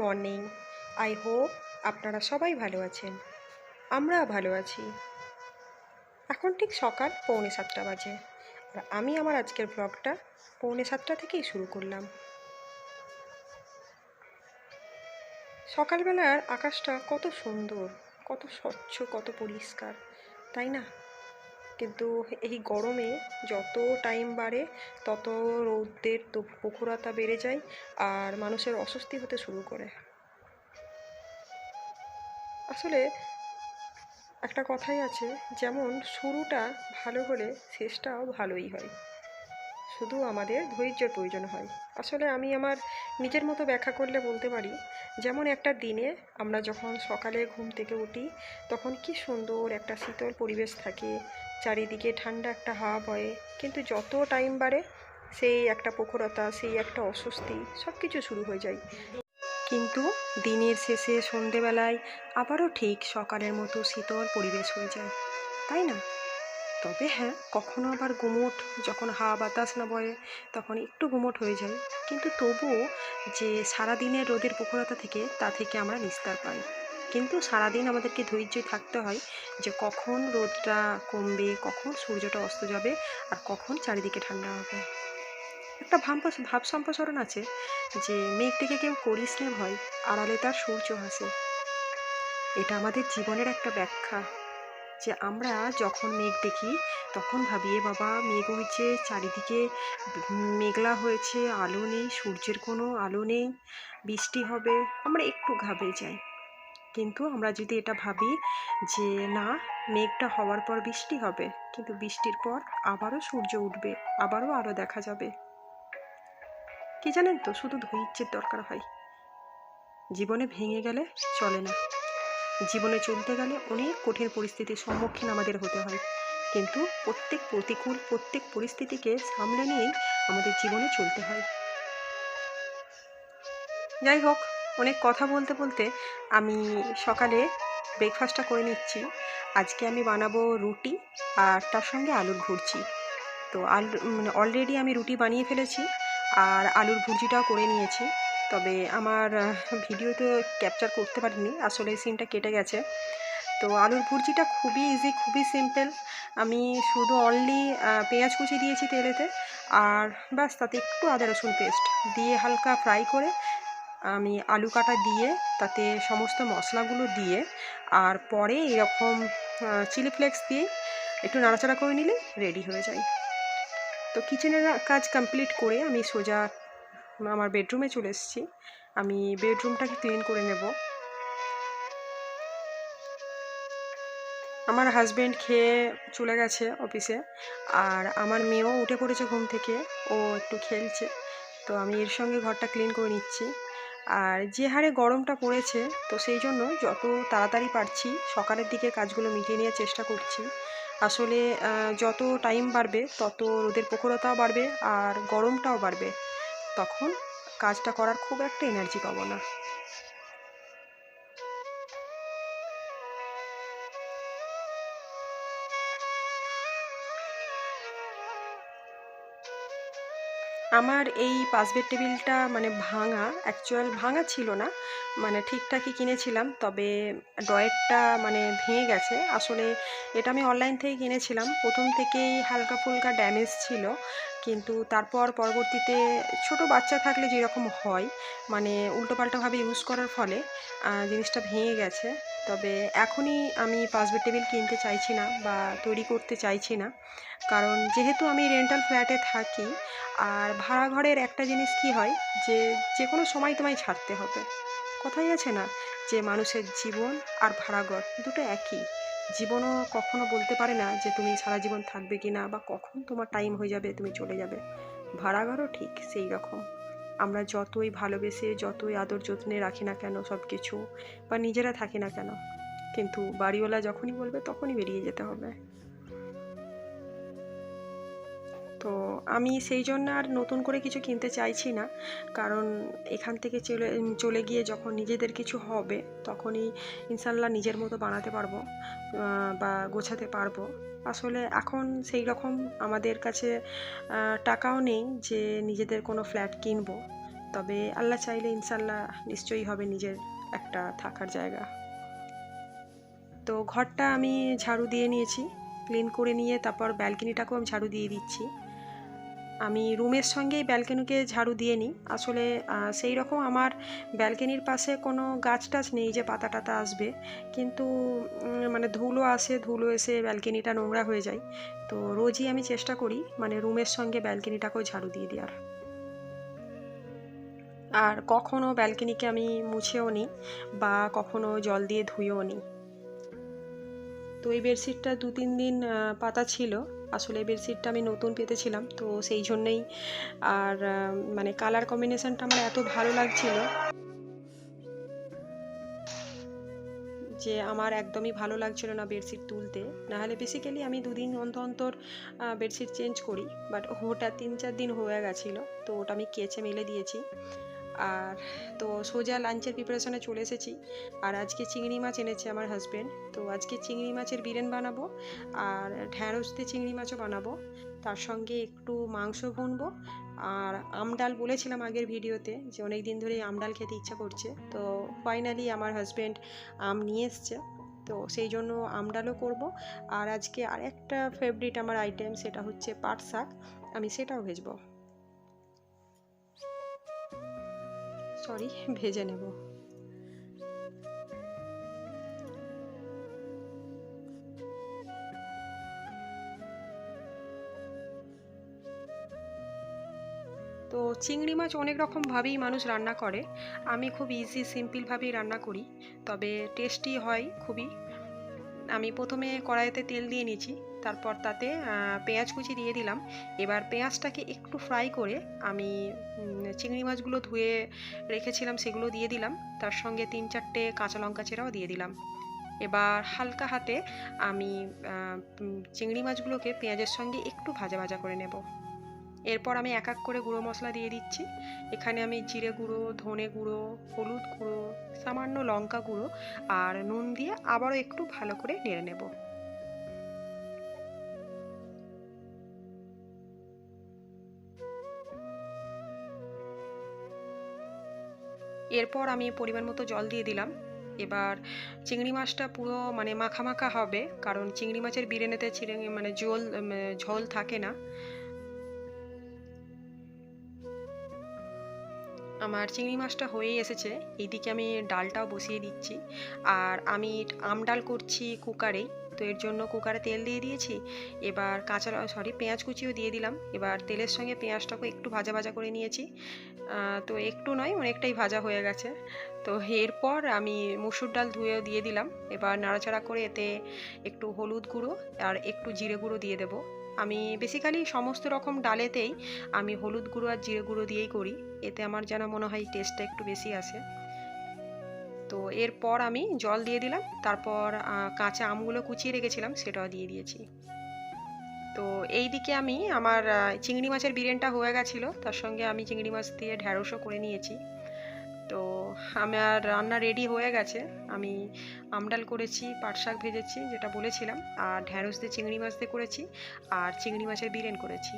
Morning I hope আপনারা সবাই ভালো আছেন। আমরা ভালো আছি। এখন ঠিক সকাল পৌনে সাতটা বাজে। আর আমি আমার আজকের ব্লগটা পৌনে সাতটা থেকেই শুরু করলাম। সকালবেলার আকাশটা কত সুন্দর, কত স্বচ্ছ, কত পরিষ্কার, তাই না? কিন্তু এই গরমে যত টাইম বাড়ে, তত রৌদ্রের তো প্রখরতা বেড়ে যায় আর মানুষের অস্বস্তি হতে শুরু করে। আসলে একটা কথাই আছে, যেমন শুরুটা ভালো হলে শেষটাও ভালোই হয়। শুধু আমাদের ধৈর্যের প্রয়োজন হয়। আসলে আমি আমার নিজের মতো ব্যাখ্যা করলে বলতে পারি, যেমন একটা দিনে আমরা যখন সকালে ঘুম থেকে উঠি, তখন কি সুন্দর একটা শীতল পরিবেশ থাকে চারিদিকে ঠান্ডা একটা হাওয়া বয়ে। কিন্তু যত টাইম বাড়ে, সেই একটা প্রখরতা, সেই একটা অস্বস্তি সব কিছু শুরু হয়ে যায়। কিন্তু দিনের শেষে সন্ধেবেলায় আবারও ঠিক সকালের মতো শীতল পরিবেশ হয়ে যায়। তাই না? তবে হ্যাঁ কখনো আবার গুমোট, যখন হাওয়া বাতাস না বয়ে, তখন একটু গুমোট হয়ে যায়। কিন্তু তবুও যে সারাদিনের রোদের প্রখরতা থেকে, তা থেকে আমরা নিস্তার পাই। কিন্তু সারাদিন আমাদেরকে ধৈর্যই থাকতে হয় যে কখন রোদটা কমবে, কখন সূর্যটা অস্ত যাবে আর কখন চারিদিকে ঠান্ডা হবে। একটা ভাব ভাব সম্প্রসারণ আছে যে মেঘ থেকে কেউ করিস নে ভয়, আড়ালে তার সূর্য হাসে এটা আমাদের জীবনের একটা ব্যাখ্যা যে আমরা যখন মেঘ দেখি তখন ভাবি, এ বাবা, মেঘ হয়েছে, চারিদিকে মেঘলা হয়েছে, আলো নেই, সূর্যের কোনো আলো নেই, বৃষ্টি হবে। আমরা একটু ঘাবড়ে যাই। কিন্তু আমরা যদি এটা ভাবি যে, না, মেঘটা হওয়ার পর বৃষ্টি হবে, কিন্তু বৃষ্টির পর আবারও সূর্য উঠবে, আবারও আলো দেখা যাবে। কি জানেন তো, শুধু ধৈর্যের দরকার হয়। জীবনে ভেঙে গেলে চলে না। জীবনে চলতে গেলে অনেক কঠিন পরিস্থিতির সম্মুখীন আমাদের হতে হয়। কিন্তু প্রত্যেক প্রতিকূল, প্রত্যেক পরিস্থিতিকে সামলে নিয়েই আমাদের জীবনে চলতে হয়। যাই হোক অনেক কথা বলতে বলতে আমি সকালে ব্রেকফাস্টটা করে নিচ্ছি। আজকে আমি বানাবো রুটি আর তার সঙ্গে আলুর ভুর্জি। তো আলু মানে অলরেডি আমি রুটি বানিয়ে ফেলেছি আর আলুর ভুর্জিটাও করে নিয়েছি। তবে আমার ভিডিও তো ক্যাপচার করতে পারিনি, আসলে সিনটা কেটে গেছে। তো আলুর ভুর্জিটা খুবই ইজি খুবই সিম্পল আমি শুধু অনলি পেঁয়াজ কুচি দিয়েছি তেলেতে আর ব্যাস, তাতে একটু আদা রসুন পেস্ট দিয়ে হালকা ফ্রাই করে আমি আলু কাটা দিয়ে, তাতে সমস্ত মশলাগুলো দিয়ে, আর পরে এরকম চিলি ফ্লেক্স দিয়ে একটু নাড়াচাড়া করে নিলে রেডি হয়ে যায়। তো কিচেনের কাজ কমপ্লিট করে আমি সোজা, আমার বেডরুমে চলে এসেছি। আমি বেডরুমটাকে ক্লিন করে নেব। আমার হাজব্যান্ড খেয়ে চলে গেছে অফিসে আর আমার মেয়েও উঠে পড়েছে ঘুম থেকে, ও একটু খেলছে। তো আমি এর সঙ্গে ঘরটা ক্লিন করে নিচ্ছি। আর যে হারে গরমটা পড়েছে, তো সেই জন্য যত তাড়াতাড়ি পারছি সকালের দিকে কাজগুলো মিটিয়ে নেওয়ার চেষ্টা করছি। আসলে যত টাইম বাড়বে, তত রোদের প্রখরতাও বাড়বে আর গরমটাও বাড়বে। তখন কাজটা করার খুব একটা এনার্জি পাবো না। আমার এই পাসবেড টেবিলটা মানে ভাঙা অ্যাকচুয়াল ভাঙা ছিল না। মানে ঠিকঠাকই কিনেছিলাম, তবে ডয়েরটা মানে ভেঙে গেছে। আসলে এটা আমি অনলাইন থেকে কিনেছিলাম। প্রথম থেকেই হালকা ফুলকা ড্যামেজ ছিল। কিন্তু তারপর পরবর্তীতে ছোট বাচ্চা থাকলে যেরকম হয় মানে উল্টোপাল্টাভাবে ইউজ করার ফলে জিনিসটা ভেঙে গেছে। তবে এখনই আমি পাসবেড টেবিল কিনতে চাইছি না বা তৈরি করতে চাইছি না। কারণ যেহেতু আমি রেন্টাল ফ্ল্যাটে থাকি, আর ভাড়া ঘরের একটা জিনিস কি হয় যে যে কোনো সময় তোমায় ছাড়তে হবে। কথাই আছে না যে, মানুষের জীবন আর ভাড়া ঘর দুটো একই। জীবনও কখনো বলতে পারে না যে তুমি সারা জীবন থাকবে কি না বা কখন তোমার টাইম হয়ে যাবে, তুমি চলে যাবে। ভাড়া ঘরও ঠিক সেই রকম। আমরা যতই ভালোবেসে, যতই আদর যত্নে রাখি না কেন সব কিছু বা নিজেরা থাকি না কেন, কিন্তু বাড়িওয়ালা যখনই বলবে তখনই বেরিয়ে যেতে হবে। তো আমি সেই জন্য আর নতুন করে কিছু কিনতে চাইছি না। কারণ এখান থেকে চলে চলে গিয়ে যখন নিজেদের কিছু হবে, তখনই ইনশাল্লাহ নিজের মতো বানাতে পারব বা গোছাতে পারব। আসলে এখন সেই রকম আমাদের কাছে টাকাও নেই যে নিজেদের কোনো ফ্ল্যাট কিনবো। তবে আল্লাহ চাইলে ইনশাল্লাহ নিশ্চয়ই হবে নিজের একটা থাকার জায়গা। তো ঘরটা আমি ঝাড়ু দিয়ে নিয়েছি, ক্লিন করে নিয়ে তারপর ব্যালকনিটাকেও আমি ঝাড়ু দিয়ে দিচ্ছি। আমি রুমের সঙ্গেই ব্যালকনিকে ঝাড়ু দিয়ে নিই। আসলে সেই রকম আমার ব্যালকনির পাশে কোনো গাছ টাছ নেই যে পাতা টাতা আসবে। কিন্তু মানে ধুলো আসে, ধুলো এসে ব্যালকনিটা নোংরা হয়ে যায়। তো রোজই আমি চেষ্টা করি মানে রুমের সঙ্গে ব্যালকনিটাকেও ঝাড়ু দিয়ে দেওয়ার। আর কখনো ব্যালকনিকে আমি মুছেও নিই বা কখনো জল দিয়ে ধুয়েও নিই তো এই বেডশিটটা দু তিন দিন পাতা ছিল। আসলে বেডশিটটা আমি নতুন পেতেছিলাম, তো সেই জন্যেই আর মানে কালার কম্বিনেশনটা আমার এত ভালো লাগছিল যে আমার একদমই ভালো লাগছিল না বেডশিট তুলতে। নাহলে বেসিক্যালি আমি দুদিন অন্তর অন্তর বেডশিট চেঞ্জ করি বাট ওটা তিন চার দিন হয়ে গেছিল, তো ওটা আমি কেচে মেলে দিয়েছি। আর তো সোজা লাঞ্চের প্রিপারেশনে চলে এসেছি। আর আজকে চিংড়ি মাছ এনেছে আমার হাজব্যান্ড তো আজকে চিংড়ি মাছের বিরিয়ান বানাবো আর ঢ্যাঁড়স দিয়ে চিংড়ি মাছও বানাবো। তার সঙ্গে একটু মাংস ভুনবো আর আমডাল বলেছিলাম আগের ভিডিওতে যে অনেক দিন ধরেই আমডাল খেতে ইচ্ছা করছে। তো ফাইনালি আমার হাজব্যান্ড আম নিয়ে এসছে। তো সেই জন্য আমডালও করব। আর আজকে আরেকটা ফেভারিট আমার আইটেম সেটা হচ্ছে পাট শাক। আমি সেটাও ভেজবো। সরি, ভেজে নেব। তো চিংড়ি মাছ অনেক রকমভাবেই মানুষ রান্না করে। আমি খুব ইজি সিম্পলভাবেই রান্না করি, তবে টেস্টি হয় খুবই। আমি প্রথমে কড়াইতে তেল দিয়ে নিয়েছি। তারপর তাতে পেঁয়াজ কুচি দিয়ে দিলাম। এবার পেঁয়াজটাকে একটু ফ্রাই করে আমি চিংড়ি মাছগুলো ধুয়ে রেখেছিলাম সেগুলো দিয়ে দিলাম। তার সঙ্গে তিন চারটে কাঁচা লঙ্কা চেরাও দিয়ে দিলাম। এবার হালকা হাতে আমি চিংড়ি মাছগুলোকে পেঁয়াজের সঙ্গে একটু ভাজা ভাজা করে নেব। এরপর আমি এক এক করে গুঁড়ো মশলা দিয়ে দিচ্ছি। এখানে আমি জিরে গুঁড়ো, ধনে গুঁড়ো, হলুদ গুঁড়ো, সামান্য লঙ্কা গুঁড়ো আর নুন দিয়ে আবারও একটু ভালো করে নেড়ে নেব। এরপর আমি পরিমাণ মতো জল দিয়ে দিলাম। এবার চিংড়ি মাছটা পুরো মানে মাখা মাখা হবে, কারণ চিংড়ি মাছের বিরিয়ানিতে চিংড়ি মানে জল ঝোল থাকে না। আমার চিংড়ি মাছটা হয়েই এসেছে। এইদিকে আমি ডালটাও বসিয়ে দিচ্ছি। আর আমি আম ডাল করছি কুকারেই। তো এর জন্য কুকারে তেল দিয়ে দিয়েছি। এবার কাঁচা সরি পেঁয়াজ কুচিও দিয়ে দিলাম। এবার তেলের সঙ্গে পেঁয়াজটাকে একটু ভাজা ভাজা করে নিয়েছি। তো একটু নয়, অনেকটাই ভাজা হয়ে গেছে। তো এরপর আমি মুসুর ডাল ধুয়েও দিয়ে দিলাম। এবার নাড়াচাড়া করে এতে একটু হলুদ গুঁড়ো আর একটু জিরে গুঁড়ো দিয়ে দেবো। আমি বেসিক্যালি সমস্ত রকম ডালেতেই আমি হলুদ গুঁড়ো আর জিরে গুঁড়ো দিয়েই করি। এতে আমার যেন মনে হয় টেস্টটা একটু বেশি আসে। তো এরপর আমি জল দিয়ে দিলাম, তারপর কাঁচা আমগুলো কুচিয়ে রেখেছিলাম, সেটাও দিয়ে দিয়েছি। তো এই দিকে আমি আমার চিংড়ি মাছের বিরিয়ানিটা হয়ে গেছিল, তার সঙ্গে আমি চিংড়ি মাছ দিয়ে ঢ্যাঁড়সও করে নিয়েছি। তো আমার রান্না রেডি হয়ে গেছে, আমি আমডাল করেছি, পাট শাক ভেজেছি, যেটা বলেছিলাম, আর ঢ্যাঁড়স দিয়ে চিংড়ি মাছ দিয়ে করেছি, আর চিংড়ি মাছের বিরিয়ানি করেছি।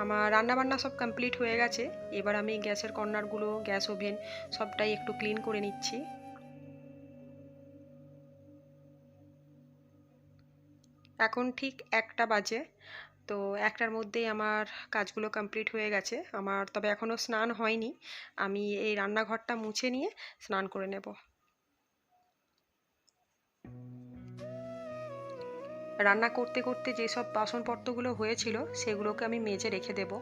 আমার রান্না বান্না সব কমপ্লিট হয়ে গেছে। এবার আমি গ্যাসের কর্নারগুলো, গ্যাস ওভেন সবটাই একটু ক্লিন করে নিচ্ছি। এখন ঠিক একটা বাজে, তো একটার মধ্যেই আমার কাজগুলো কমপ্লিট হয়ে গেছে। আমার, তবে এখনও স্নান হয়নি। আমি এই রান্নাঘরটা মুছে নিয়ে স্নান করে নেব। রান্না করতে করতে যেসব বাসনপত্রগুলো হয়েছিল সেগুলোকে আমি মেজে রেখে দেব।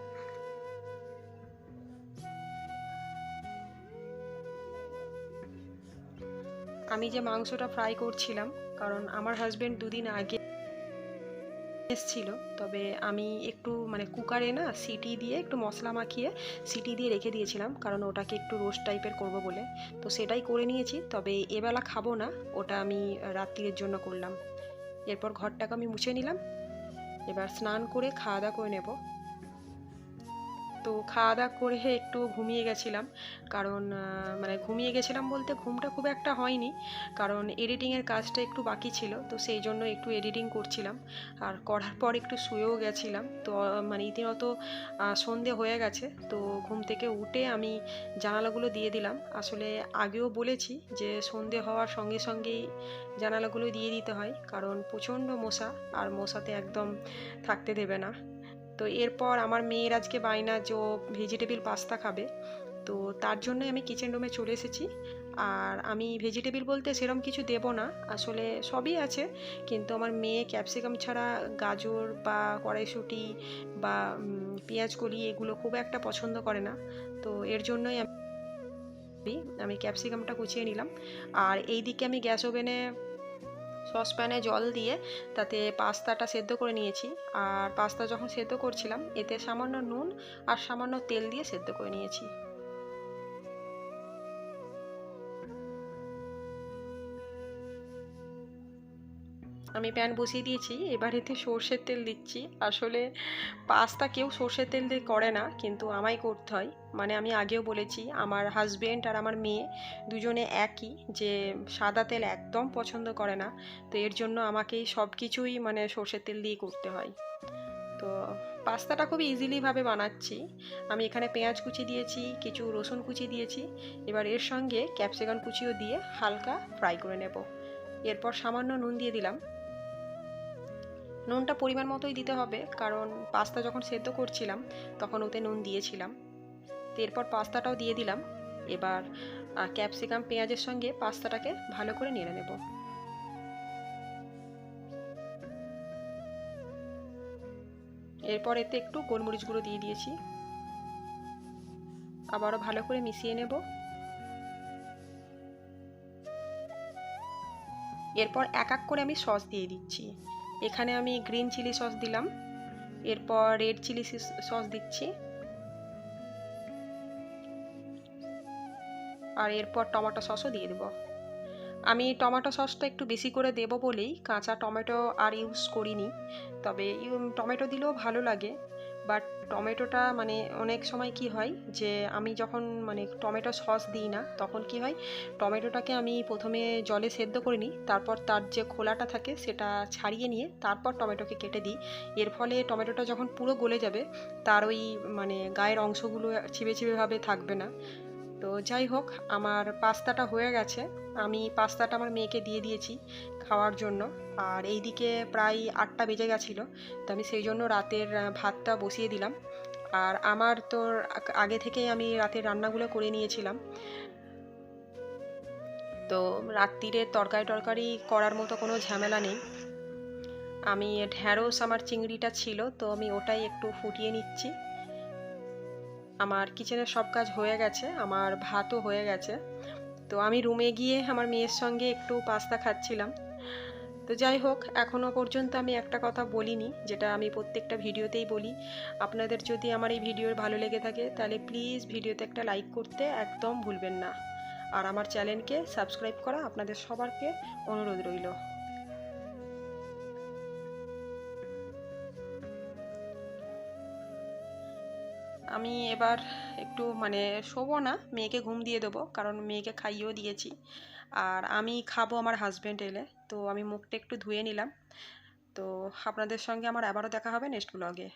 আমি যে মাংসটা ফ্রাই করছিলাম, কারণ আমার হাজব্যান্ড দুদিন আগে এসছিল, তবে আমি একটু মানে কুকারে না সিটি দিয়ে একটু মশলা মাখিয়ে সিটি দিয়ে রেখে দিয়েছিলাম, কারণ ওটাকে একটু রোস্ট টাইপের করব বলে। তো সেটাই করে নিয়েছি, তবে এবেলা খাব না, ওটা আমি রাত্রির জন্য করলাম। এরপর ঘরটাকে আমি মুছে নিলাম। এবার স্নান করে খাওয়া দাওয়া করে নেব। তো খাওয়া দাওয়া করে একটু ঘুমিয়ে গেছিলাম। কারণ মানে ঘুমিয়ে গেছিলাম বলতে ঘুমটা খুব একটা হয়নি। কারণ এডিটিংয়ের কাজটা একটু বাকি ছিল, তো সেই জন্য একটু এডিটিং করছিলাম। আর করার পর একটু শুয়েও গেছিলাম। তো মানে ইতিমত সন্ধে হয়ে গেছে। তো ঘুম থেকে উঠে আমি জানালাগুলো দিয়ে দিলাম। আসলে আগেও বলেছি যে সন্ধে হওয়ার সঙ্গে সঙ্গেই জানালাগুলো দিয়ে দিতে হয়। কারণ প্রচণ্ড মশা, আর মশাতে একদম থাকতে দেবে না। তো এরপর আমার মেয়ের আজকে বায়না যে ভেজিটেবিল পাস্তা খাবে, তো তার জন্য আমি কিচেন রুমে চলে এসেছি। আর আমি ভেজিটেবিল বলতে সেরম কিছু দেব না, আসলে সবই আছে। কিন্তু আমার মেয়ে ক্যাপসিকাম ছাড়া গাজর বা কড়াইশুঁটি বা পেঁয়াজ কলি এগুলো খুব একটা পছন্দ করে না। তো এর জন্যই আমি আমি ক্যাপসিকামটা কুচিয়ে নিলাম। আর এই দিকে আমি গ্যাস ওভেনে সসপ্যানে জল দিয়ে তাতে পাস্তাটা সেদ্ধ করে নিয়েছি। আর পাস্তা যখন সেদ্ধ করছিলাম, এতে সামান্য নুন আর সামান্য তেল দিয়ে সেদ্ধ করে নিয়েছি। আমি প্যান বসিয়ে দিয়েছি, এবার এতে সর্ষের তেল দিচ্ছি। আসলে পাস্তা কেউ সর্ষের তেল দিয়ে করে না, কিন্তু আমায় করতে হয়। মানে আমি আগেও বলেছি, আমার হাজবেন্ড আর আমার মেয়ে দুজনে একই যে সাদা তেল একদম পছন্দ করে না। তো এর জন্য আমাকেই সব কিছুই মানে সর্ষের তেল দিয়ে করতে হয়। তো পাস্তাটা খুব ইজিলিভাবে বানাচ্ছি। আমি এখানে পেঁয়াজ কুচি দিয়েছি, কিছু রসুন কুচি দিয়েছি। এবার এর সঙ্গে ক্যাপসিকাম কুচিও দিয়ে হালকা ফ্রাই করে নেব। এরপর সামান্য নুন দিয়ে দিলাম। নুনটা পরিমাণ মতোই দিতে হবে, কারণ পাস্তা যখন সেদ্ধ করছিলাম, তখন ওতে নুন দিয়েছিলাম। এরপর পাস্তাটাও দিয়ে দিলাম। এবার ক্যাপসিকাম, পেঁয়াজের সঙ্গে পাস্তাটাকে ভালো করে নেড়ে নেব। এরপর এতে একটু গোলমরিচ গুঁড়ো দিয়ে দিয়েছি। আবারও ভালো করে মিশিয়ে নেব। এরপর এক এক করে আমি সস দিয়ে দিচ্ছি। এখানে আমি গ্রিন চিলি সস দিলাম। এরপর রেড চিলি সস দিচ্ছি। আর এরপর টমেটো সসও দিয়ে দেবো। আমি টমেটো সসটা একটু বেশি করে দেব বলেই কাঁচা টমেটো আর ইউজ করিনি। তবে টমেটো দিলেও ভালো লাগে। বাট টমেটোটা মানে অনেক সময় কি হয় যে আমি যখন মানে টমেটো সস দিই না, তখন কি হয় টমেটোটাকে আমি প্রথমে জলে সেদ্ধ করে নিই, তারপর তার যে খোলাটা থাকে সেটা ছাড়িয়ে নিয়ে তারপর টমেটোকে কেটে দিই। এর ফলে টমেটোটা যখন পুরো গলে যাবে, তার ওই মানে গায়ের অংশগুলো চিবে চিবেভাবে থাকবে না। তো যাই হোক, আমার পাস্তাটা হয়ে গেছে। আমি পাস্তাটা আমার মেয়েকে দিয়ে দিয়েছি খাওয়ার জন্য। আর এইদিকে প্রায় আটটা বেজে গেছিল, তো আমি সেই জন্য রাতের ভাতটা বসিয়ে দিলাম। আর আমার তো আগে থেকেই আমি রাতের রান্নাগুলো করে নিয়েছিলাম। তো রাত্রিরে তরকারি টরকারি করার মতো কোনো ঝামেলা নেই। আমি ঢ্যাঁড়স, আমার চিংড়িটা ছিল, তো আমি ওটাই একটু ফুটিয়ে নিচ্ছি। আমার কিচেনের সব কাজ হয়ে গেছে, আমার ভাতও হয়ে গেছে। তো আমি রুমে গিয়ে আমার মেয়ের সঙ্গে একটু পাস্তা খাচ্ছিলাম। তো যাই হোক এখনও পর্যন্ত আমি একটা কথা বলিনি, যেটা আমি প্রত্যেকটা ভিডিওতেই বলি। আপনাদের যদি আমার এই ভিডিওর ভালো লেগে থাকে, তাহলে প্লিজ ভিডিওতে একটা লাইক করতে একদম ভুলবেন না। আর আমার চ্যানেলকে সাবস্ক্রাইব করা আপনাদের সবারকে অনুরোধ রইল। আমি এবার একটু মানে শোবো না, মেয়েকে ঘুম দিয়ে দেবো, কারণ মেয়েকে খাইয়েও দিয়েছি। আর আমি খাব আমার হাজব্যান্ড এলে, তো আমি মুখটা একটু ধুয়ে নিলাম। তো আপনাদের সঙ্গে আমার আবারও দেখা হবে নেক্সট ব্লগে